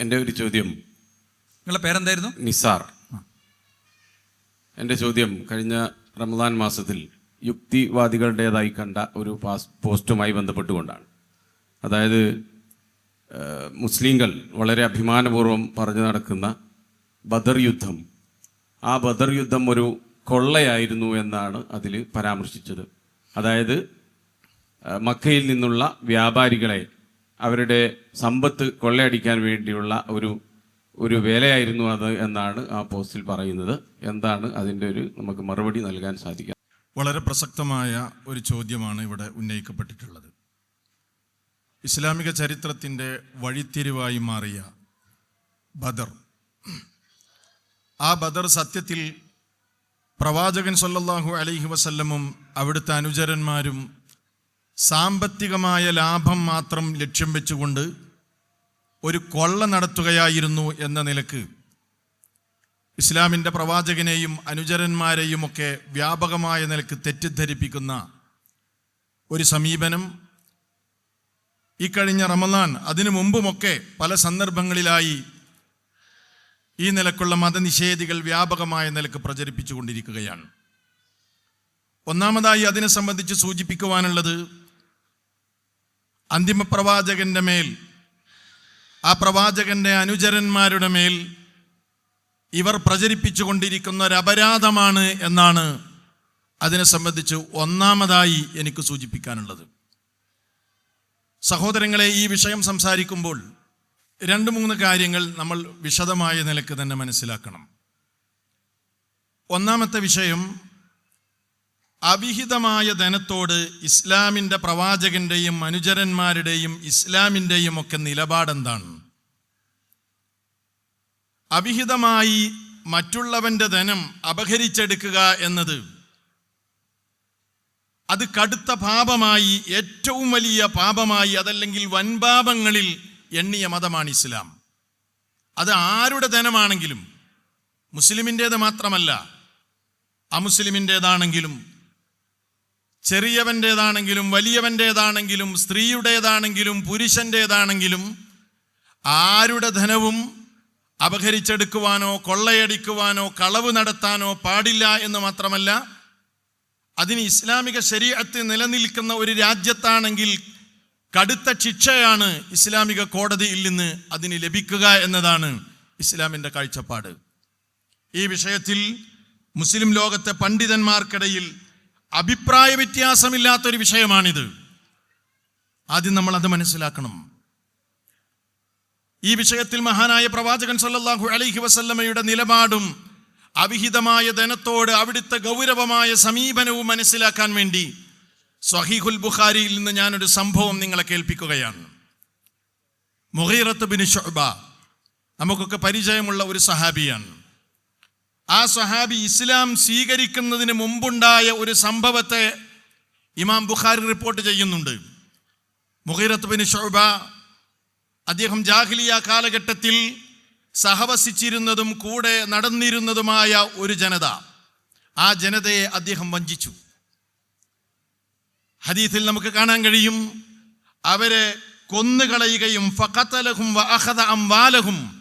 എന്റെ ഒരു ചോദ്യം. നിങ്ങളുടെ പേരെന്തായിരുന്നു? നിസാർ. എന്റെ ചോദ്യം കഴിഞ്ഞ റമദാൻ മാസത്തിൽ യുക്തിവാദികളുടേതായി കണ്ട ഒരു പാസ് പോസ്റ്റുമായി ബന്ധപ്പെട്ടുകൊണ്ടാണ്. അതായത് മുസ്ലിങ്ങൾ വളരെ അഭിമാനപൂർവം പറഞ്ഞു നടക്കുന്ന ബദർ യുദ്ധം. ആ ബദർ യുദ്ധം ഒരു കൊള്ളയായിരുന്നു എന്നാണ് അതിൽ പരാമർശിച്ചത്. അതായത് മക്കയിൽ നിന്നുള്ള വ്യാപാരികളെ അവരുടെ സമ്പത്ത് കൊള്ളയടിക്കാൻ വേണ്ടിയുള്ള ഒരു ഒരു വേലയായിരുന്നു അത് എന്നാണ് ആ പോസ്റ്റിൽ പറയുന്നത്. എന്താണ് അതിന്റെ ഒരു നമുക്ക് മറുപടി നൽകാൻ സാധിക്കുക വളരെ പ്രസക്തമായ ഒരു ചോദ്യമാണ് ഇവിടെ ഉന്നയിക്കപ്പെട്ടിട്ടുള്ളത്. ഇസ്ലാമിക ചരിത്രത്തിന്റെ വഴിത്തിരിവായി മാറിയ ബദർ. ആ ബദർ സത്യത്തിൽ പ്രവാചകൻ സല്ലല്ലാഹു അലൈഹി വസല്ലമും അവിടുത്തെ അനുചരന്മാരും സാമ്പത്തികമായ ലാഭം മാത്രം ലക്ഷ്യം വെച്ചുകൊണ്ട് ഒരു കൊള്ള നടത്തുകയായിരുന്നു എന്ന നിലയ്ക്ക് ഇസ്ലാമിന്റെ പ്രവാചകനെയും അനുചരന്മാരെയും ഒക്കെ വ്യാപകമായ നിലയ്ക്ക് തെറ്റിദ്ധരിപ്പിക്കുന്ന ഒരു സമീപനം ഈ കഴിഞ്ഞ റമദാൻ അതിനു മുമ്പുമൊക്കെ പല സന്ദർഭങ്ങളിലായി ഈ നിലക്കുള്ള മതനിഷേധികൾ വ്യാപകമായ നിലയ്ക്ക് പ്രചരിപ്പിച്ചുകൊണ്ടിരിക്കുകയാണ്. ഒന്നാമതായി അതിനെ സംബന്ധിച്ച് സൂചിപ്പിക്കുവാനുള്ളത് അന്തിമ പ്രവാചകന്റെ മേൽ ആ പ്രവാചകന്റെ അനുചരന്മാരുടെ മേൽ ഇവർ പ്രചരിപ്പിച്ചു കൊണ്ടിരിക്കുന്ന ഒരു അപരാധമാണ് എന്നാണ് അതിനെ സംബന്ധിച്ച് ഒന്നാമതായി എനിക്ക് സൂചിപ്പിക്കാനുള്ളത്. സഹോദരങ്ങളെ ഈ വിഷയം സംസാരിക്കുമ്പോൾ രണ്ട് മൂന്ന് കാര്യങ്ങൾ നമ്മൾ വിശദമായ നിലയ്ക്ക് തന്നെ മനസ്സിലാക്കണം. ഒന്നാമത്തെ വിഷയം അവിഹിതമായ ധനത്തോട് ഇസ്ലാമിന്റെ പ്രവാചകന്റെയും അനുചരന്മാരുടെയും ഇസ്ലാമിന്റെയും ഒക്കെ നിലപാടെന്താണ്? അവിഹിതമായി മറ്റുള്ളവന്റെ ധനം അപഹരിച്ചെടുക്കുക എന്നത് അത് കടുത്ത പാപമായി ഏറ്റവും വലിയ പാപമായി അതല്ലെങ്കിൽ വൻപാപങ്ങളിൽ എണ്ണിയ മതമാണ് ഇസ്ലാം. അത് ആരുടെ ധനമാണെങ്കിലും മുസ്ലിമിന്റേത് മാത്രമല്ല അമുസ്ലിമിന്റേതാണെങ്കിലും ചെറിയവന്റേതാണെങ്കിലും വലിയവന്റേതാണെങ്കിലും സ്ത്രീയുടേതാണെങ്കിലും പുരുഷന്റേതാണെങ്കിലും ആരുടെ ധനവും അപഹരിച്ചെടുക്കുവാനോ കൊള്ളയടിക്കുവാനോ കളവ് നടത്താനോ പാടില്ല എന്ന് മാത്രമല്ല അതിന് ഇസ്ലാമിക ശരീഅത്ത് നിലനിൽക്കുന്ന ഒരു രാജ്യത്താണെങ്കിൽ കടുത്ത ശിക്ഷയാണ് ഇസ്ലാമിക കോടതിയിൽ നിന്ന് അതിന് ലഭിക്കുക എന്നതാണ് ഇസ്ലാമിന്റെ കാഴ്ചപ്പാട്. ഈ വിഷയത്തിൽ മുസ്ലിം ലോകത്തെ പണ്ഡിതന്മാർക്കിടയിൽ അഭിപ്രായ വ്യത്യാസമില്ലാത്തൊരു വിഷയമാണിത്. ആദ്യം നമ്മൾ അത് മനസ്സിലാക്കണം. ഈ വിഷയത്തിൽ മഹാനായ പ്രവാചകൻ സല്ലാഹു അലൈഹി വസല്ലമ്മയുടെ നിലപാടും അവിഹിതമായ ധനത്തോട് അവിടുത്തെ ഗൗരവമായ സമീപനവും മനസ്സിലാക്കാൻ വേണ്ടി സ്വഹീഹുൽ ബുഖാരിയിൽ നിന്ന് ഞാനൊരു സംഭവം നിങ്ങളെ കേൾപ്പിക്കുകയാണ്. മുഹീറത്ത് ബിൻ ഷൊബ നമുക്കൊക്കെ പരിചയമുള്ള ഒരു സഹാബിയാണ്. ആ സഹാബി ഇസ്ലാം സ്വീകരിക്കുന്നതിന് മുമ്പുണ്ടായ ഒരു സംഭവത്തെ ഇമാം ബുഖാരി റിപ്പോർട്ട് ചെയ്യുന്നുണ്ട്. മുഹീറത്ത് ബിൻ ഷോബ അദ്ദേഹം ജാഹിലിയ കാലഘട്ടത്തിൽ സഹവസിച്ചിരുന്നതും കൂടെ നടന്നിരുന്നതുമായ ഒരു ജനത. ആ ജനതയെ അദ്ദേഹം വഞ്ചിച്ചു. ഹദീസിൽ നമുക്ക് കാണാൻ കഴിയും അവരെ കൊന്നുകളയുകയും ഫഖത്തലഹും വഅഖദ അംവാലഹും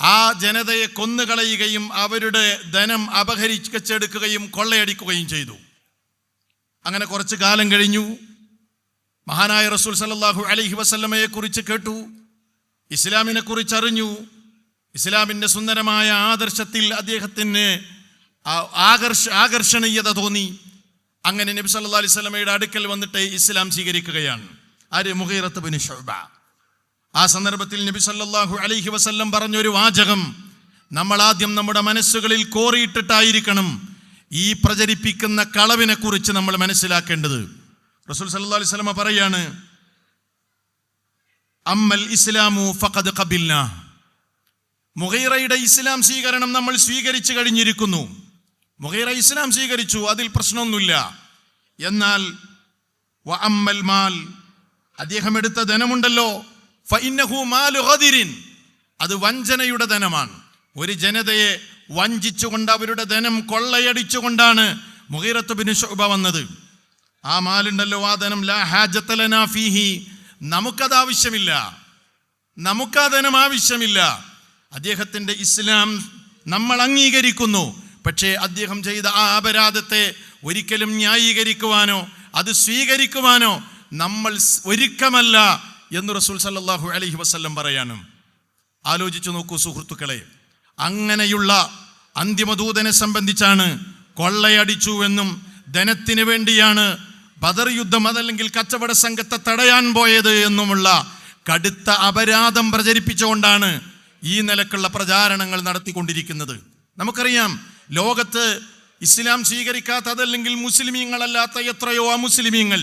ആ ജനതയെ കൊന്നുകളയുകയും അവരുടെ ധനം അപഹരിച്ചെടുക്കുകയും കൊള്ളയടിക്കുകയും ചെയ്തു. അങ്ങനെ കുറച്ച് കാലം കഴിഞ്ഞു. മഹാനായ റസൂൽ സല്ലല്ലാഹു അലഹി വസല്ലമയെ കുറിച്ച് കേട്ടു. ഇസ്ലാമിനെ കുറിച്ച് അറിഞ്ഞു. ഇസ്ലാമിന്റെ സുന്ദരമായ ആദർശത്തിൽ അദ്ദേഹത്തിന് ആകർഷ ആകർഷണീയത തോന്നി. അങ്ങനെ നബി സല്ലാ അലൈഹി വസല്ലമയുടെ അടുക്കൽ വന്നിട്ട് ഇസ്ലാം സ്വീകരിക്കുകയാണ്. ആര്? മുഹീറത്ത് ബിൻ ഷുബ ആ സന്ദർഭത്തിൽ നബി സല്ലാഹു അലൈഹി വസല്ലം പറഞ്ഞൊരു വാചകം നമ്മൾ ആദ്യം നമ്മുടെ മനസ്സുകളിൽ കോറിയിട്ടിട്ടായിരിക്കണം ഈ പ്രചരിപ്പിക്കുന്ന കളവിനെ കുറിച്ച് നമ്മൾ മനസ്സിലാക്കേണ്ടത്. റസൂൽ സല്ലാ അലൈഹി സ്വലമ പറയാണ് അമ്മൽ ഇസ്ലാമു ഫഖദ് കബില്ല മുഹൈറയുടെ ഇസ്ലാം സ്വീകരണം നമ്മൾ സ്വീകരിച്ചു കഴിഞ്ഞിരിക്കുന്നു. മുഹൈറ ഇസ്ലാം സ്വീകരിച്ചു അതിൽ പ്രശ്നമൊന്നുമില്ല. എന്നാൽ വ അമ്മൽ മാൽ അദ്ദേഹം എടുത്ത ധനമുണ്ടല്ലോ. അത് വഞ്ചനയുടെ ധനമാണ്. ഒരു ജനതയെ വഞ്ചിച്ചുകൊണ്ട് അവരുടെ ധനം കൊള്ളയടിച്ചുകൊണ്ടാണ് മുഹീറത്ത് ബിൻ ശോഭ വന്നത്. ആ മാലുണ്ടല്ലോ ആ ധനം ലാ ഹാജത്തലനാ ഫീഹി. നമുക്കത് ആവശ്യമില്ല. നമുക്ക് ആ ധനം ആവശ്യമില്ല. അദ്ദേഹത്തിന്റെ ഇസ്ലാം നമ്മൾ അംഗീകരിക്കുന്നു. പക്ഷേ അദ്ദേഹം ചെയ്ത ആ അപരാധത്തെ ഒരിക്കലും ന്യായീകരിക്കുവാനോ അത് സ്വീകരിക്കുവാനോ നമ്മൾ ഒരുക്കമല്ല. എന്ന് റസൂൽ സല്ലാഹു അലഹി വസ്ല്ലം പറയാനും ആലോചിച്ചു നോക്കൂ സുഹൃത്തുക്കളെ അങ്ങനെയുള്ള അന്തിമദൂതനെ സംബന്ധിച്ചാണ് കൊള്ളയടിച്ചു എന്നും ധനത്തിന് വേണ്ടിയാണ് ബദർ യുദ്ധം അതല്ലെങ്കിൽ കച്ചവട സംഘത്തെ തടയാൻ പോയത് എന്നുമുള്ള കടുത്ത അപരാധം പ്രചരിപ്പിച്ചുകൊണ്ടാണ് ഈ നിലക്കുള്ള പ്രചാരണങ്ങൾ നടത്തിക്കൊണ്ടിരിക്കുന്നത്. നമുക്കറിയാം ലോകത്ത് ഇസ്ലാം സ്വീകരിക്കാത്ത അതല്ലെങ്കിൽ മുസ്ലിമീങ്ങളല്ലാത്ത എത്രയോ അമുസ്ലിമീങ്ങൾ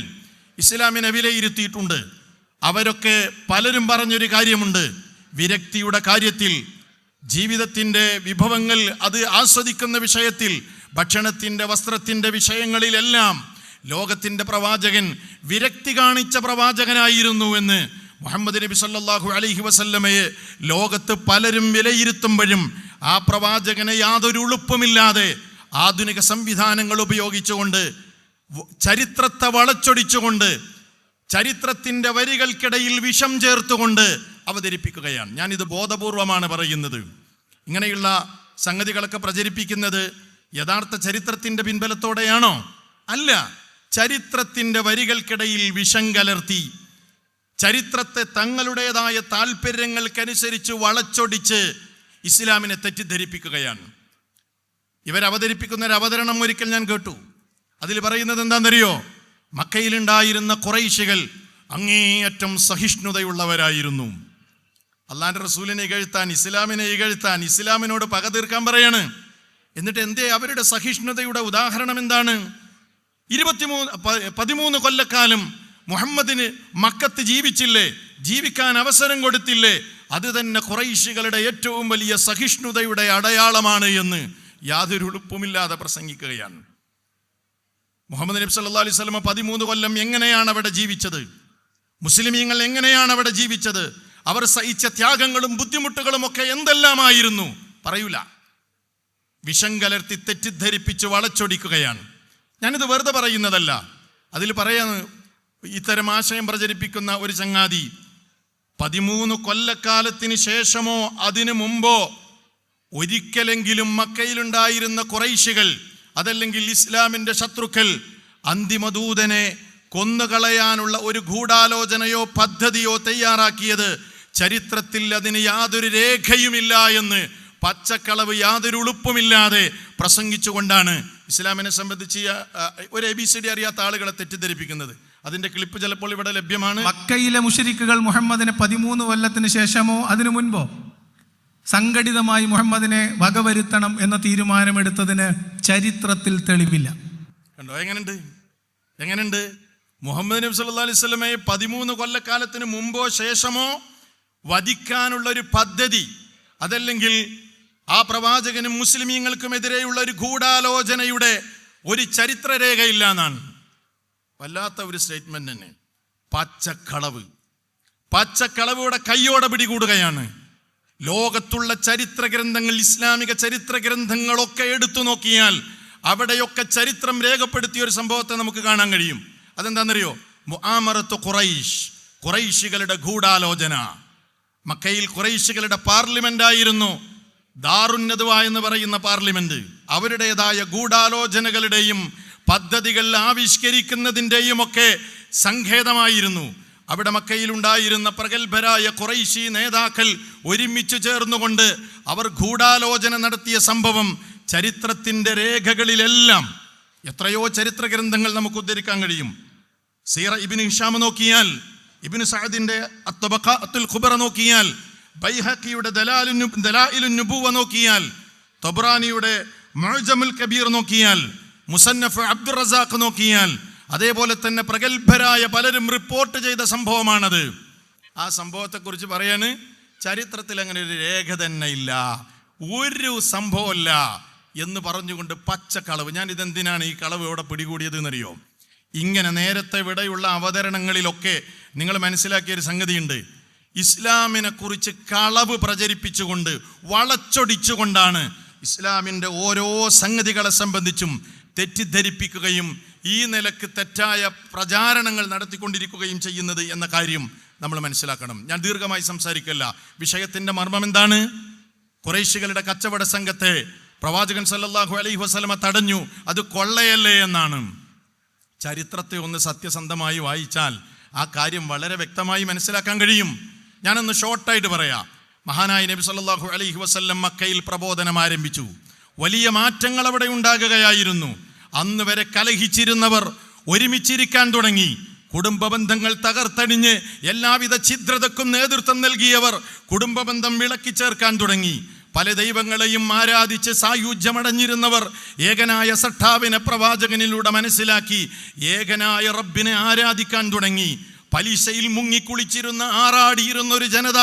ഇസ്ലാമിനെ വിലയിരുത്തിയിട്ടുണ്ട്. അവരൊക്കെ പലരും പറഞ്ഞൊരു കാര്യമുണ്ട്. വിരക്തിയുടെ കാര്യത്തിൽ ജീവിതത്തിന്റെ വിഭവങ്ങൾ അത് ആസ്വദിക്കുന്ന വിഷയത്തിൽ ഭക്ഷണത്തിന്റെ വസ്ത്രത്തിന്റെ വിഷയങ്ങളിലെല്ലാം ലോകത്തിന്റെ പ്രവാചകൻ വിരക്തി കാണിച്ച പ്രവാചകനായിരുന്നു എന്ന് മുഹമ്മദ് നബി സല്ലാഹു അലഹി വസല്ലമയെ ലോകത്ത് പലരും വിലയിരുത്തുമ്പോഴും ആ പ്രവാചകനെ യാതൊരു ഉളുപ്പുമില്ലാതെ ആധുനിക സംവിധാനങ്ങൾ ഉപയോഗിച്ചുകൊണ്ട് ചരിത്രത്തെ വളച്ചൊടിച്ചുകൊണ്ട് ചരിത്രത്തിന്റെ വരികൾക്കിടയിൽ വിഷം ചേർത്തുകൊണ്ട് അവതരിപ്പിക്കുകയാണ്. ഞാനിത് ബോധപൂർവമാണ് പറയുന്നത്. ഇങ്ങനെയുള്ള സംഗതികളൊക്കെ പ്രചരിപ്പിക്കുന്നത് യഥാർത്ഥ ചരിത്രത്തിന്റെ പിൻബലത്തോടെയാണോ? അല്ല. ചരിത്രത്തിന്റെ വരികൾക്കിടയിൽ വിഷം കലർത്തി ചരിത്രത്തെ തങ്ങളുടേതായ താല്പര്യങ്ങൾക്കനുസരിച്ച് വളച്ചൊടിച്ച് ഇസ്ലാമിനെ തെറ്റിദ്ധരിപ്പിക്കുകയാണ്. ഇവരവതരിപ്പിക്കുന്ന ഒരു അവതരണം ഒരിക്കൽ ഞാൻ കേട്ടു. അതിൽ പറയുന്നത് എന്താണെന്നറിയോ? മക്കയിലുണ്ടായിരുന്ന കുറൈശികൾ അങ്ങേയറ്റം സഹിഷ്ണുതയുള്ളവരായിരുന്നു. അള്ളാന്റെ റസൂലിനെ ഇകഴ്ത്താൻ ഇസ്ലാമിനെ ഇകഴ്ത്താൻ ഇസ്ലാമിനോട് പക തീർക്കാൻ പറയാണ്. എന്നിട്ട് എന്തേ അവരുടെ സഹിഷ്ണുതയുടെ ഉദാഹരണം എന്താണ്? ഇരുപത്തിമൂന്ന് പതിമൂന്ന് കൊല്ലക്കാലം മുഹമ്മദിന് മക്കത്ത് ജീവിച്ചില്ലേ? ജീവിക്കാൻ അവസരം കൊടുത്തില്ലേ? അത് തന്നെ കുറൈശികളുടെ ഏറ്റവും വലിയ സഹിഷ്ണുതയുടെ അടയാളമാണ് എന്ന് യാതൊരു ഉളുപ്പുമില്ലാതെ പ്രസംഗിക്കുകയാണ്. മുഹമ്മദ് നബി സല്ലാ അലൈഹി സ്വലമ പതിമൂന്ന് കൊല്ലം എങ്ങനെയാണ് അവിടെ ജീവിച്ചത്? മുസ്ലിമീങ്ങൾ എങ്ങനെയാണ് അവിടെ ജീവിച്ചത്? അവർ സഹിച്ച ത്യാഗങ്ങളും ബുദ്ധിമുട്ടുകളും ഒക്കെ എന്തെല്ലാമായിരുന്നു? പറയൂല. വിഷം കലർത്തി തെറ്റിദ്ധരിപ്പിച്ച് വളച്ചൊടിക്കുകയാണ്. ഞാനിത് വെറുതെ പറയുന്നതല്ല. അതിൽ പറയാൻ ഇത്തരം ആശയം പ്രചരിപ്പിക്കുന്ന ഒരു ചങ്ങാതി പതിമൂന്ന് കൊല്ലക്കാലത്തിന് ശേഷമോ അതിനു മുമ്പോ ഒരിക്കലെങ്കിലും മക്കയിലുണ്ടായിരുന്ന കുറൈശികൾ അതല്ലെങ്കിൽ ഇസ്ലാമിന്റെ ശത്രുക്കൾ അന്തിമദൂതനെ കൊന്നുകളയാനുള്ള ഒരു ഗൂഢാലോചനയോ പദ്ധതിയോ തയ്യാറാക്കിയത് ചരിത്രത്തിൽ അതിന് യാതൊരു രേഖയുമില്ല എന്ന് പച്ചക്കളവ് യാതൊരു ഉളുപ്പുമില്ലാതെ പ്രസംഗിച്ചുകൊണ്ടാണ് ഇസ്ലാമിനെ സംബന്ധിച്ച് ഒരു എ ബി സി ഡി അറിയാത്ത ആളുകളെ തെറ്റിദ്ധരിപ്പിക്കുന്നത്. അതിന്റെ ക്ലിപ്പ് ചിലപ്പോൾ ഇവിടെ ലഭ്യമാണ്. മക്കയിലെ മുഷരിക്കുകൾ മുഹമ്മദിനെ പതിമൂന്ന് കൊല്ലത്തിന് ശേഷമോ അതിനു മുൻപോ? സംഘടിതമായി മുഹമ്മദിനെ വകവരുത്തണം എന്ന തീരുമാനമെടുത്തതിന് ചരിത്രത്തിൽ തെളിവില്ല. കണ്ടോ? എങ്ങനെയുണ്ട് എങ്ങനെയുണ്ട് മുഹമ്മദ് നബി സല്ലാ അലൈഹി സ്വലമയെ പതിമൂന്ന് കൊല്ലക്കാലത്തിന് മുമ്പോ ശേഷമോ വധിക്കാനുള്ള ഒരു പദ്ധതി അതല്ലെങ്കിൽ ആ പ്രവാചകനും മുസ്ലിമീങ്ങൾക്കുമെതിരെയുള്ള ഒരു ഗൂഢാലോചനയുടെ ഒരു ചരിത്രരേഖയില്ല എന്നാണ്. വല്ലാത്ത ഒരു സ്റ്റേറ്റ്മെന്റ് തന്നെ. പച്ചക്കളവ്. പച്ചക്കളവിടെ കയ്യോടെ പിടികൂടുകയാണ്. ലോകത്തുള്ള ചരിത്ര ഗ്രന്ഥങ്ങൾ ഇസ്ലാമിക ചരിത്ര ഗ്രന്ഥങ്ങളൊക്കെ എടുത്തു നോക്കിയാൽ അവിടെയൊക്കെ ചരിത്രം രേഖപ്പെടുത്തിയ ഒരു സംഭവത്തെ നമുക്ക് കാണാൻ കഴിയും. അതെന്താണെന്നറിയോ? മുആമറത്ത് ഖുറൈഷ് ഖുറൈശികളുടെ ഗൂഢാലോചന. മക്കയിൽ ഖുറൈശികളുടെ പാർലമെന്റ് ആയിരുന്നു ദാറുന്നതുവ എന്ന് പറയുന്ന പാർലമെന്റ്. അവരുടേതായ ഗൂഢാലോചനകളുടെയും പദ്ധതികൾ ആവിഷ്കരിക്കുന്നതിന്റെയും ഒക്കെ സങ്കേതമായിരുന്നു. അവിടെ മക്കയിലുണ്ടായിരുന്ന പ്രഗത്ഭരായ കുറൈശി നേതാക്കൾ ഒരുമിച്ച് ചേർന്നുകൊണ്ട് അവർ ഗൂഢാലോചന നടത്തിയ സംഭവം ചരിത്രത്തിന്റെ രേഖകളിലെല്ലാം എത്രയോ ചരിത്ര ഗ്രന്ഥങ്ങൾ നമുക്ക് ഉദ്ധരിക്കാൻ കഴിയും. സീറ ഇബിന് ഹിഷാം നോക്കിയാൽ ഇബിന് അത്തബഖ അത്തുൽ ഖുബറ നോക്കിയാൽ ബൈഹക്കിയുടെ ദലാലു ദലാലു നുബുവ നോക്കിയാൽ തൊബ്രാനിയുടെ മുഅ്ജമുൽ കബീർ നോക്കിയാൽ മുസന്നഫ് അബ്ദുറസാഖ് നോക്കിയാൽ അതേപോലെ തന്നെ പ്രഗത്ഭരായ പലരും റിപ്പോർട്ട് ചെയ്ത സംഭവമാണത്. ആ സംഭവത്തെക്കുറിച്ച് പറയാണ് ചരിത്രത്തിൽ അങ്ങനെ ഒരു രേഖ തന്നെ ഇല്ല. ഒരു സംഭവമല്ല എന്ന് പറഞ്ഞുകൊണ്ട് പച്ചക്കളവ് ഞാൻ ഇതെന്തിനാണ് ഈ കളവ് ഇവിടെ പിടികൂടിയത് എന്നറിയോ ഇങ്ങനെ നേരത്തെ ഇവിടെയുള്ള അവതരണങ്ങളിലൊക്കെ നിങ്ങൾ മനസ്സിലാക്കിയ ഒരു സംഗതിയുണ്ട്. ഇസ്ലാമിനെ കുറിച്ച് കളവ് പ്രചരിപ്പിച്ചുകൊണ്ട് വളച്ചൊടിച്ചുകൊണ്ടാണ് ഇസ്ലാമിന്റെ ഓരോ സംഗതികളെ സംബന്ധിച്ചും തെറ്റിദ്ധരിപ്പിക്കുകയും ഈ നിലയ്ക്ക് തെറ്റായ പ്രചാരണങ്ങൾ നടത്തിക്കൊണ്ടിരിക്കുകയും ചെയ്യുന്നത് എന്ന കാര്യം നമ്മൾ മനസ്സിലാക്കണം. ഞാൻ ദീർഘമായി സംസാരിക്കല്ല. വിഷയത്തിന്റെ മർമ്മം എന്താണ്? കുറേശികളുടെ കച്ചവട സംഘത്തെ പ്രവാചകൻ സല്ലാഹു അലൈഹി വസ്ലമ തടഞ്ഞു. അത് കൊള്ളയല്ലേ എന്നാണ്. ചരിത്രത്തെ ഒന്ന് സത്യസന്ധമായി വായിച്ചാൽ ആ കാര്യം വളരെ വ്യക്തമായി മനസ്സിലാക്കാൻ കഴിയും. ഞാനൊന്ന് ഷോർട്ടായിട്ട് പറയാം. മഹാനായ നബി സല്ലാഹു അലൈഹി വസ്ല്ലം മക്കയിൽ പ്രബോധനം ആരംഭിച്ചു. വലിയ മാറ്റങ്ങൾ അവിടെ ഉണ്ടാകുകയായിരുന്നു. അന്ന് വരെ കലഹിച്ചിരുന്നവർ ഒരുമിച്ചിരിക്കാൻ തുടങ്ങി. കുടുംബ ബന്ധങ്ങൾ തകർത്തടിഞ്ഞ് എല്ലാവിധ ഛിദ്രതക്കും നേതൃത്വം നൽകിയവർ കുടുംബ ബന്ധം വിളക്കി ചേർക്കാൻ തുടങ്ങി. പല ദൈവങ്ങളെയും ആരാധിച്ച് സായുജ്യമടഞ്ഞിരുന്നവർ ഏകനായ സട്ടാവിനെ പ്രവാചകനിലൂടെ മനസ്സിലാക്കി ഏകനായ റബ്ബിനെ ആരാധിക്കാൻ തുടങ്ങി. പലിശയിൽ മുങ്ങിക്കുളിച്ചിരുന്ന ആറാടിയിരുന്ന ഒരു ജനത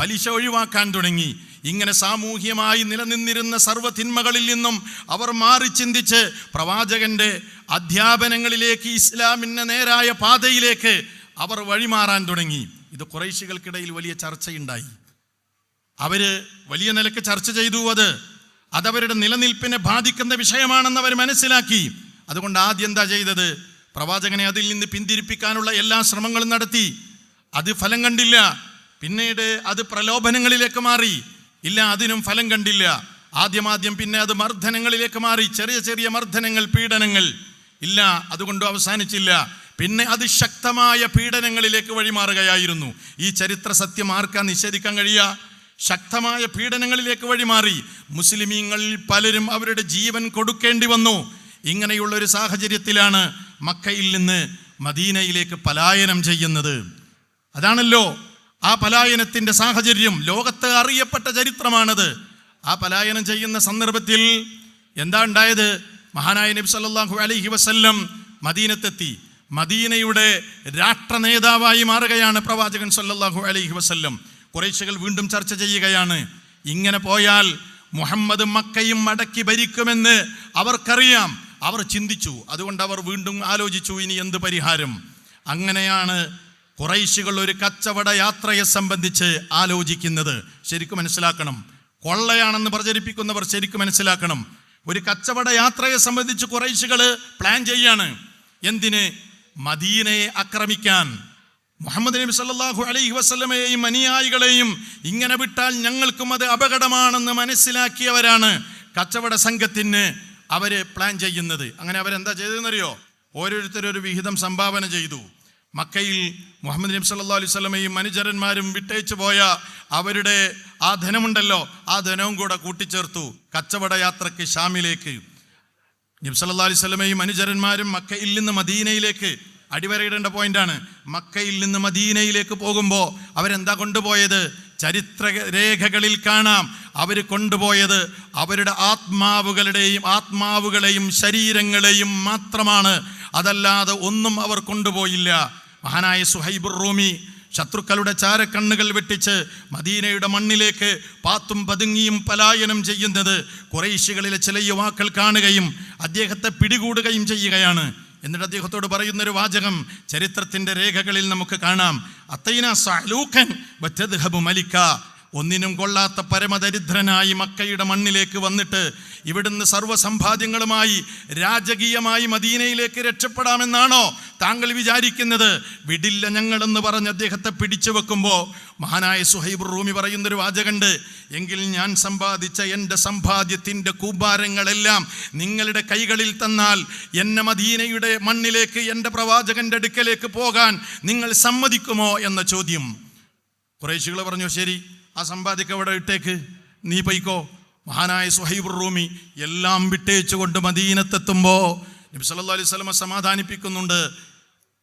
പലിശ ഒഴിവാക്കാൻ തുടങ്ങി. ഇങ്ങനെ സാമൂഹ്യമായി നിലനിന്നിരുന്ന സർവതിന്മകളിൽ നിന്നും അവർ മാറി ചിന്തിച്ച് പ്രവാചകന്റെ അധ്യാപനങ്ങളിലേക്ക് ഇസ്ലാമിന്റെ നേരായ പാതയിലേക്ക് അവർ വഴിമാറാൻ തുടങ്ങി. ഇത് കുറേശികൾക്കിടയിൽ വലിയ ചർച്ചയുണ്ടായി. അവർ വലിയ നിലയ്ക്ക് ചർച്ച ചെയ്തു അത്. അതവരുടെ നിലനിൽപ്പിനെ ബാധിക്കുന്ന വിഷയമാണെന്ന് അവർ മനസ്സിലാക്കി. അതുകൊണ്ട് ആദ്യം എന്താ ചെയ്തത്? പ്രവാചകനെ അതിൽ നിന്ന് പിന്തിരിപ്പിക്കാനുള്ള എല്ലാ ശ്രമങ്ങളും നടത്തി. അത് ഫലം കണ്ടില്ല. പിന്നീട് അത് പ്രലോഭനങ്ങളിലേക്ക് മാറി. ഇല്ല അതിനും ഫലം കണ്ടില്ല. ആദ്യമാദ്യം പിന്നെ അത് മർദ്ദനങ്ങളിലേക്ക് മാറി. ചെറിയ ചെറിയ മർദ്ദനങ്ങൾ പീഡനങ്ങൾ. ഇല്ല അതുകൊണ്ട് അവസാനിച്ചില്ല. പിന്നെ അത് ശക്തമായ പീഡനങ്ങളിലേക്ക് വഴിമാറുകയായിരുന്നു. ഈ ചരിത്ര സത്യം ആർക്കാ നിഷേധിക്കാൻ കഴിയുക ശക്തമായ പീഡനങ്ങളിലേക്ക് വഴിമാറി. മുസ്ലിമീങ്ങൾ പലരും അവരുടെ ജീവൻ കൊടുക്കേണ്ടി വന്നു. ഇങ്ങനെയുള്ള ഒരു സാഹചര്യത്തിലാണ് മക്കയിൽ നിന്ന് മദീനയിലേക്ക് പലായനം ചെയ്യുന്നത്. അതാണല്ലോ ആ പലായനത്തിന്റെ സാഹചര്യം ലോകത്ത് അറിയപ്പെട്ട ചരിത്രമാണത്. ആ പലായനം ചെയ്യുന്ന സന്ദർഭത്തിൽ എന്താ ഉണ്ടായത്? മഹാനായ നബി സല്ലാഹു അലഹി വസ്ല്ലം മദീനത്തെത്തി. മദീനയുടെ രാഷ്ട്ര നേതാവായി മാറുകയാണ് പ്രവാചകൻ സല്ലാഹു അലഹി വസ്ല്ലം. കുറേശ്ശകൾ വീണ്ടും ചർച്ച ചെയ്യുകയാണ് ഇങ്ങനെ പോയാൽ മുഹമ്മദ് മക്കയും മടക്കി ഭരിക്കുമെന്ന് അവർക്കറിയാം. അവർ ചിന്തിച്ചു അതുകൊണ്ട് അവർ വീണ്ടും ആലോചിച്ചു ഇനി എന്ത് പരിഹാരം? അങ്ങനെയാണ് കുറൈശികൾ ഒരു കച്ചവട യാത്രയെ സംബന്ധിച്ച് ആലോചിക്കുന്നത് ശരിക്കും മനസ്സിലാക്കണം. കൊള്ളയാണെന്ന് പ്രചരിപ്പിക്കുന്നവർ ശരിക്കും മനസ്സിലാക്കണം. ഒരു കച്ചവട യാത്രയെ സംബന്ധിച്ച് കുറൈശികൾ പ്ലാൻ ചെയ്യാണ്. എന്തിന്? മദീനയെ ആക്രമിക്കാൻ. മുഹമ്മദ് നബി സല്ലാഹു അലൈഹി വസ്ലമയെയും അനുയായികളെയും ഇങ്ങനെ വിട്ടാൽ ഞങ്ങൾക്കും അത് അപകടമാണെന്ന് മനസ്സിലാക്കിയവരാണ് കച്ചവട സംഘത്തിന് അവർ പ്ലാൻ ചെയ്യുന്നത്. അങ്ങനെ അവരെന്താ ചെയ്തതെന്നറിയോ? ഓരോരുത്തരൊരു വിഹിതം സംഭാവന ചെയ്തു. മക്കയിൽ മുഹമ്മദ് നബി സല്ലാ അലൈഹി സ്വലമയും അനുചരന്മാരും വിട്ടയച്ചു പോയ അവരുടെ ആ ധനമുണ്ടല്ലോ ആ ധനവും കൂടെ കൂട്ടിച്ചേർത്തു കച്ചവട യാത്രയ്ക്ക് ഷാമിലേക്ക്. നബി സല്ലാ അലൈഹി സ്വലമയും അനുചരന്മാരും മക്കയിൽ നിന്ന് മദീനയിലേക്ക് അടിവരയിടേണ്ട പോയിന്റാണ് മക്കയിൽ നിന്ന് മദീനയിലേക്ക് പോകുമ്പോൾ അവരെന്താ കൊണ്ടുപോയത്? ചരിത്ര രേഖകളിൽ കാണാം. അവർ കൊണ്ടുപോയത് അവരുടെ ആത്മാവുകളുടെയും ആത്മാവുകളെയും ശരീരങ്ങളെയും മാത്രമാണ്. അതല്ലാതെ ഒന്നും അവർ കൊണ്ടുപോയില്ല. മഹാനായ സുഹൈബുർ റൂമി ശത്രുക്കളുടെ ചാരക്കണ്ണുകൾ വെട്ടിച്ച് മദീനയുടെ മണ്ണിലേക്ക് പാത്തും പതുങ്ങിയും പലായനം ചെയ്യുന്നത് കുറേശികളിലെ ചില യുവാക്കൾ കാണുകയും അദ്ദേഹത്തെ പിടികൂടുകയും ചെയ്യുകയാണ്. എന്നിട്ട് അദ്ദേഹത്തോട് പറയുന്നൊരു വാചകം ചരിത്രത്തിന്റെ രേഖകളിൽ നമുക്ക് കാണാം. അത്തൈന സഅലൂക്കൻ വതദ്ഹബു മലിക്ക ഒന്നിനും കൊള്ളാത്ത പരമദരിദ്രനായി മക്കയുടെ മണ്ണിലേക്ക് വന്നിട്ട് ഇവിടുന്ന് സർവസമ്പാദ്യങ്ങളുമായി രാജകീയമായി മദീനയിലേക്ക് രക്ഷപ്പെടാമെന്നാണോ താങ്കൾ വിചാരിക്കുന്നത്? വിടില്ല ഞങ്ങളെന്ന് പറഞ്ഞ് അദ്ദേഹത്തെ പിടിച്ചു വെക്കുമ്പോൾ മഹാനായ സുഹൈബ് റൂമി പറയുന്നൊരു വാചകണ്ട് എങ്കിൽ ഞാൻ സമ്പാദിച്ച എന്റെ സമ്പാദ്യത്തിന്റെ കൂമ്പാരങ്ങളെല്ലാം നിങ്ങളുടെ കൈകളിൽ തന്നാൽ എന്നെ മദീനയുടെ മണ്ണിലേക്ക് എന്റെ പ്രവാചകന്റെ അടുക്കലേക്ക് പോകാൻ നിങ്ങൾ സമ്മതിക്കുമോ? എന്ന ചോദ്യം. കുറേശികൾ പറഞ്ഞു ശരി ആ സമ്പാദിക്ക അവിടെ ഇട്ടേക്ക്? നീ പൈക്കോ മഹാനായ സുഹൈബുർ റൂമി എല്ലാം വിട്ടേച്ചുകൊണ്ട് മദീനത്തെത്തുമ്പോൾ നബി സല്ലല്ലാഹു അലൈഹി വസല്ലമ സമാധാനിപ്പിക്കുന്നുണ്ട്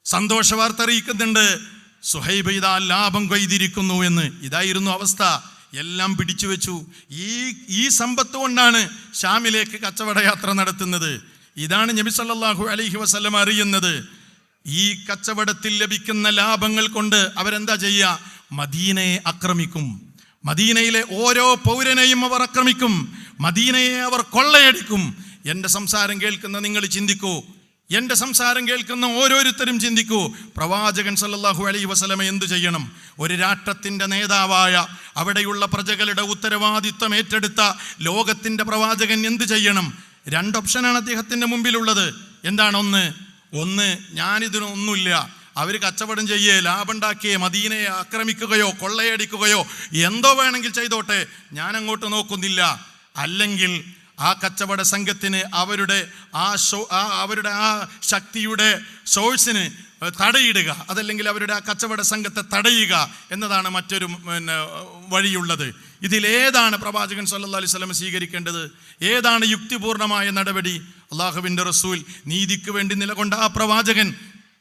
സന്തോഷ വാർത്ത അറിയിക്കുന്നുണ്ട്. സുഹൈബ് ഇതാ ലാഭം കൊയ്തിരിക്കുന്നു എന്ന്. ഇതായിരുന്നു അവസ്ഥ. എല്ലാം പിടിച്ചു വെച്ചു. ഈ ഈ സമ്പത്ത് കൊണ്ടാണ് ഷാമിലേക്ക് കച്ചവട യാത്ര നടത്തുന്നത്. ഇതാണ് നബി സല്ലല്ലാഹു അലൈഹി വസല്ലം അറിയുന്നത്. ഈ കച്ചവടത്തിൽ ലഭിക്കുന്ന ലാഭങ്ങൾ കൊണ്ട് അവരെന്താ ചെയ്യുക മദീനയെ ആക്രമിക്കും. മദീനയിലെ ഓരോ പൗരനെയും അവർ ആക്രമിക്കും. മദീനയെ അവർ കൊള്ളയടിക്കും. എന്റെ സംസാരം കേൾക്കുന്ന നിങ്ങൾ ചിന്തിക്കൂ. എന്റെ സംസാരം കേൾക്കുന്ന ഓരോരുത്തരും ചിന്തിക്കൂ. പ്രവാചകൻ സല്ലാഹു അലൈ വസലമ എന്തു ചെയ്യണം? ഒരു രാഷ്ട്രത്തിന്റെ നേതാവായ അവിടെയുള്ള പ്രജകളുടെ ഉത്തരവാദിത്വം ഏറ്റെടുത്ത ലോകത്തിന്റെ പ്രവാചകൻ എന്തു ചെയ്യണം? രണ്ട് ഓപ്ഷനാണ് അദ്ദേഹത്തിന്റെ മുമ്പിലുള്ളത്. എന്താണ് ഒന്ന്? ഒന്ന് ഞാനിതിനൊന്നുമില്ല. അവർ കച്ചവടം ചെയ്യേ ലാഭമുണ്ടാക്കിയേ മദീനയെ ആക്രമിക്കുകയോ കൊള്ളയടിക്കുകയോ എന്തോ വേണമെങ്കിൽ ചെയ്തോട്ടെ. ഞാൻ അങ്ങോട്ട് നോക്കുന്നില്ല. അല്ലെങ്കിൽ ആ കച്ചവട സംഘത്തിന് അവരുടെ ആ ഷോ ആ അവരുടെ ആ ശക്തിയുടെ സോഴ്സിന് തടയിടുക. അതല്ലെങ്കിൽ അവരുടെ ആ കച്ചവട സംഘത്തെ തടയുക എന്നതാണ് മറ്റൊരു പിന്നെ വഴിയുള്ളത്. ഇതിലേതാണ് പ്രവാചകൻ സല്ലാ അലൈഹി സ്വീകരിക്കേണ്ടത്? ഏതാണ് യുക്തിപൂർണമായ നടപടി? അള്ളാഹുവിന്റെ റസൂൽ നീതിക്ക് വേണ്ടി നിലകൊണ്ട ആ പ്രവാചകൻ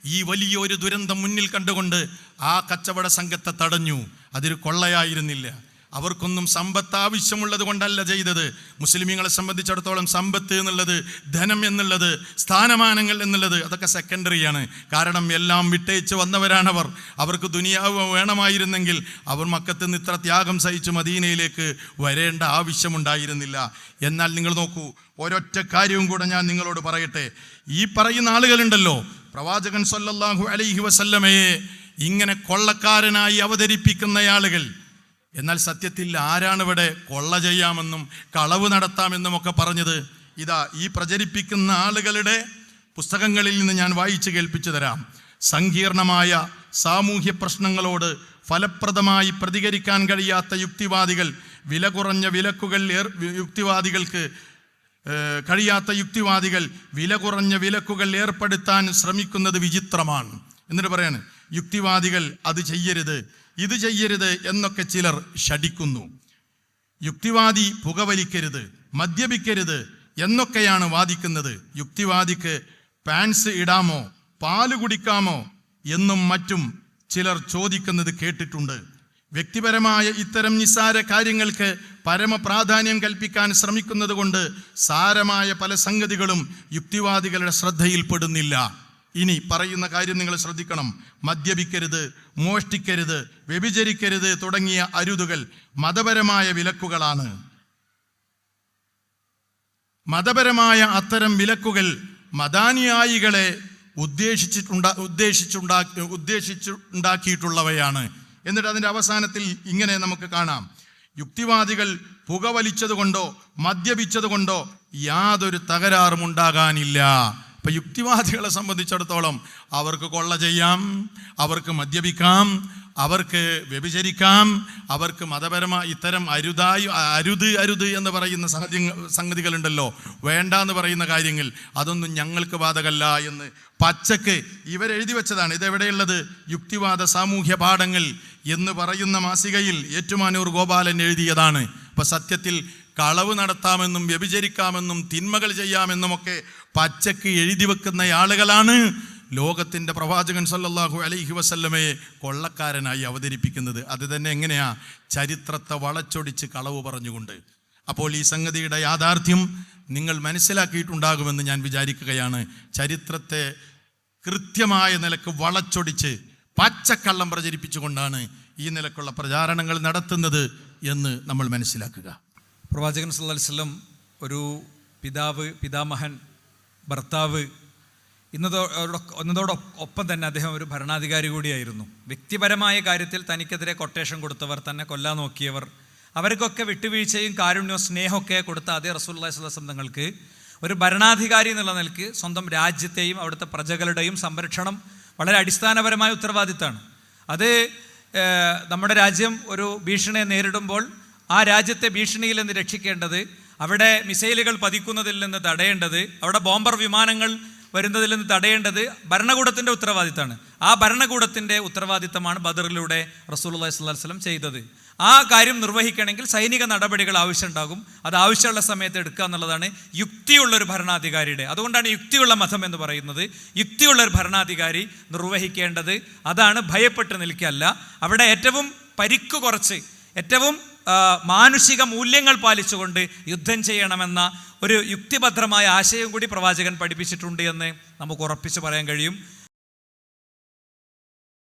ഈ വലിയൊരു ദുരന്തം മുന്നിൽ കണ്ടുകൊണ്ട് ആ കച്ചവട സംഘത്തെ തടഞ്ഞു. അതൊരു കൊള്ളയായിരുന്നില്ല. അവർക്കൊന്നും സമ്പത്ത് ആവശ്യമുള്ളത് കൊണ്ടല്ല ചെയ്തത്. മുസ്ലിമീങ്ങളെ സംബന്ധിച്ചിടത്തോളം സമ്പത്ത് എന്നുള്ളത് ധനം എന്നുള്ളത് സ്ഥാനമാനങ്ങൾ എന്നുള്ളത് അതൊക്കെ സെക്കൻഡറിയാണ് കാരണം എല്ലാം വിട്ടയച്ച് വന്നവരാണവർ. അവർക്ക് ദുനിയാവ് വേണമായിരുന്നെങ്കിൽ അവർ മക്കത്ത് നിന്ന് ഇത്ര ത്യാഗം സഹിച്ച് മദീനയിലേക്ക് വരേണ്ട ആവശ്യമുണ്ടായിരുന്നില്ല. എന്നാൽ നിങ്ങൾ നോക്കൂ ഒരൊറ്റ കാര്യവും കൂടെ ഞാൻ നിങ്ങളോട് പറയട്ടെ. ഈ പറയുന്ന ആളുകളുണ്ടല്ലോ പ്രവാചകൻ സല്ലല്ലാഹു അലൈഹി വസല്ലമയെ ഇങ്ങനെ കൊള്ളക്കാരനായി അവതരിപ്പിക്കുന്ന ആളുകൾ. എന്നാൽ സത്യത്തിൽ ആരാണ് ഇവിടെ കൊള്ള ചെയ്യാമെന്നും കളവ് നടത്താമെന്നും ഒക്കെ പറഞ്ഞത്? ഇതാ ഈ പ്രചരിപ്പിക്കുന്ന ആളുകളുടെ പുസ്തകങ്ങളിൽ നിന്ന് ഞാൻ വായിച്ചു കേൾപ്പിച്ചു തരാം. സങ്കീർണമായ സാമൂഹ്യ പ്രശ്നങ്ങളോട് ഫലപ്രദമായി പ്രതികരിക്കാൻ കഴിയാത്ത യുക്തിവാദികൾ വില കുറഞ്ഞ വിലക്കുകൾ യുക്തിവാദികൾക്ക് കഴിയാത്ത യുക്തിവാദികൾ വില കുറഞ്ഞ വിലക്കുകൾ ഏർപ്പെടുത്താൻ ശ്രമിക്കുന്നത് വിചിത്രമാണ്. എന്നിട്ട് പറയാണ് യുക്തിവാദികൾ അത് ചെയ്യരുത്. ഇത് ചെയ്യരുത് എന്നൊക്കെ ചിലർ ഷടിക്കുന്നു യുക്തിവാദി പുകവലിക്കരുത് മദ്യപിക്കരുത് എന്നൊക്കെയാണ് വാദിക്കുന്നത്. യുക്തിവാദിക്ക് പാൻസ് ഇടാമോ പാൽ കുടിക്കാമോ എന്നും മറ്റും ചിലർ ചോദിക്കുന്നത് കേട്ടിട്ടുണ്ട്. വ്യക്തിപരമായ ഇത്തരം നിസ്സാര കാര്യങ്ങൾക്ക് പരമപ്രാധാന്യം കൽപ്പിക്കാൻ ശ്രമിക്കുന്നത് കൊണ്ട് സാരമായ പല സംഗതികളും യുക്തിവാദികളുടെ ശ്രദ്ധയിൽപ്പെടുന്നില്ല ഇനി പറയുന്ന കാര്യം നിങ്ങൾ ശ്രദ്ധിക്കണം. മദ്യപിക്കരുത് മോഷ്ടിക്കരുത് വ്യഭിചരിക്കരുത് തുടങ്ങിയ അരുതുകൾ മതപരമായ വിലക്കുകളാണ്. മതപരമായ അത്തരം വിലക്കുകൾ മതാനുയായികളെ ഉദ്ദേശിച്ചിട്ടുണ്ടാ ഉദ്ദേശിച്ചുണ്ടാ ഉദ്ദേശിച്ചുണ്ടാക്കിയിട്ടുള്ളവയാണ്. എന്നിട്ട് അതിന്റെ അവസാനത്തിൽ ഇങ്ങനെ നമുക്ക് കാണാം. യുക്തിവാദികൾ പുകവലിച്ചതുകൊണ്ടോ മദ്യപിച്ചതുകൊണ്ടോ മദ്യപിച്ചത് യാതൊരു തകരാറും ഉണ്ടാകാനില്ല ഇപ്പൊ യുക്തിവാദികളെ സംബന്ധിച്ചിടത്തോളം അവർക്ക് കൊള്ള ചെയ്യാം അവർക്ക് മദ്യപിക്കാം അവർക്ക് വ്യഭിചരിക്കാം അവർക്ക് മതപരമായ ഇത്തരം അരുതായി അരുത് അരുത് എന്ന് പറയുന്ന സാധ്യ സംഗതികളുണ്ടല്ലോ. വേണ്ട എന്ന് പറയുന്ന കാര്യങ്ങൾ അതൊന്നും ഞങ്ങൾക്ക് ബാധകല്ല എന്ന് പച്ചക്ക് ഇവരെഴുതി വെച്ചതാണ്. ഇതെവിടെയുള്ളത്? യുക്തിവാദ സാമൂഹ്യ പാഠങ്ങൾ എന്ന് പറയുന്ന മാസികയിൽ ഏറ്റുമാനൂർ ഗോപാലൻ എഴുതിയതാണ്. അപ്പോൾ സത്യത്തിൽ കളവ് നടത്താമെന്നും വ്യഭിചരിക്കാമെന്നും തിന്മകൾ ചെയ്യാമെന്നുമൊക്കെ പച്ചക്ക് എഴുതി വെക്കുന്ന ആളുകളാണ് ലോകത്തിന്റെ പ്രവാചകൻ സല്ലാഹു അലൈഹി വസല്ലമയെ കൊള്ളക്കാരനായി അവതരിപ്പിക്കുന്നത്. അത് തന്നെ എങ്ങനെയാ? ചരിത്രത്തെ വളച്ചൊടിച്ച് കളവ് പറഞ്ഞുകൊണ്ട്. അപ്പോൾ ഈ സംഗതിയുടെ യാഥാർത്ഥ്യം നിങ്ങൾ മനസ്സിലാക്കിയിട്ടുണ്ടാകുമെന്ന് ഞാൻ വിചാരിക്കുകയാണ്. ചരിത്രത്തെ കൃത്യമായ നിലയ്ക്ക് വളച്ചൊടിച്ച് പച്ചക്കള്ളം പ്രചരിപ്പിച്ചുകൊണ്ടാണ് ഈ നിലക്കുള്ള പ്രചാരണങ്ങൾ നടത്തുന്നത് എന്ന് നമ്മൾ മനസ്സിലാക്കുക. പ്രവാചകൻ വസല്ലം ഒരു പിതാവ് പിതാമഹൻ ഭർത്താവ് ഇന്നതോ എന്നതോടൊപ്പം തന്നെ അദ്ദേഹം ഒരു ഭരണാധികാരി കൂടിയായിരുന്നു. വ്യക്തിപരമായ കാര്യത്തിൽ തനിക്കെതിരെ കൊട്ടേഷൻ കൊടുത്തവർ തന്നെ കൊല്ലാൻ നോക്കിയവർ അവർക്കൊക്കെ വിട്ടുവീഴ്ചയും കാരുണ്യവും സ്നേഹമൊക്കെ കൊടുത്ത അതേ റസൂലുള്ളാഹി സ്വലം തങ്ങൾക്ക് ഒരു ഭരണാധികാരി എന്നുള്ള നിലയ്ക്ക് സ്വന്തം രാജ്യത്തെയും അവിടുത്തെ പ്രജകളുടെയും സംരക്ഷണം വളരെ അടിസ്ഥാനപരമായ ഉത്തരവാദിത്തമാണ്. അത് നമ്മുടെ രാജ്യം ഒരു ഭീഷണിയെ നേരിടുമ്പോൾ ആ രാജ്യത്തെ ഭീഷണിയിൽ നിന്ന് രക്ഷിക്കേണ്ടത് അവിടെ മിസൈലുകൾ പതിക്കുന്നതിൽ നിന്ന് തടയേണ്ടത് അവിടെ ബോംബർ വിമാനങ്ങൾ വരുന്നതിൽ നിന്ന് തടയേണ്ടത് ഭരണകൂടത്തിന്റെ ഉത്തരവാദിത്തമാണ്. ആ ഭരണകൂടത്തിന്റെ ഉത്തരവാദിത്തമാണ് ബദറിലൂടെ സ്വല്ലല്ലാഹു അലൈഹി വസല്ലം ചെയ്തത്. ആ കാര്യം നിർവഹിക്കണമെങ്കിൽ സൈനിക നടപടികൾ ആവശ്യമുണ്ടാകും അത് ആവശ്യമുള്ള സമയത്ത് എടുക്കുക എന്നുള്ളതാണ് യുക്തിയുള്ള ഒരു ഭരണാധികാരിയുടെ അതുകൊണ്ടാണ് യുക്തിയുള്ള മതം എന്ന് പറയുന്നത്. യുക്തിയുള്ള ഒരു ഭരണാധികാരി നിർവഹിക്കേണ്ടത് അതാണ് ഭയപ്പെട്ട് നിൽക്കുകയല്ല അവിടെ ഏറ്റവും പരിക്ക് കുറച്ച് ഏറ്റവും മാനുഷിക മൂല്യങ്ങൾ പാലിച്ചുകൊണ്ട് യുദ്ധം ചെയ്യണമെന്ന ഒരു യുക്തിഭദ്രമായ ആശയം കൂടി പ്രവാചകൻ പഠിപ്പിച്ചിട്ടുണ്ട് എന്ന് നമുക്ക് ഉറപ്പിച്ച് പറയാൻ കഴിയും.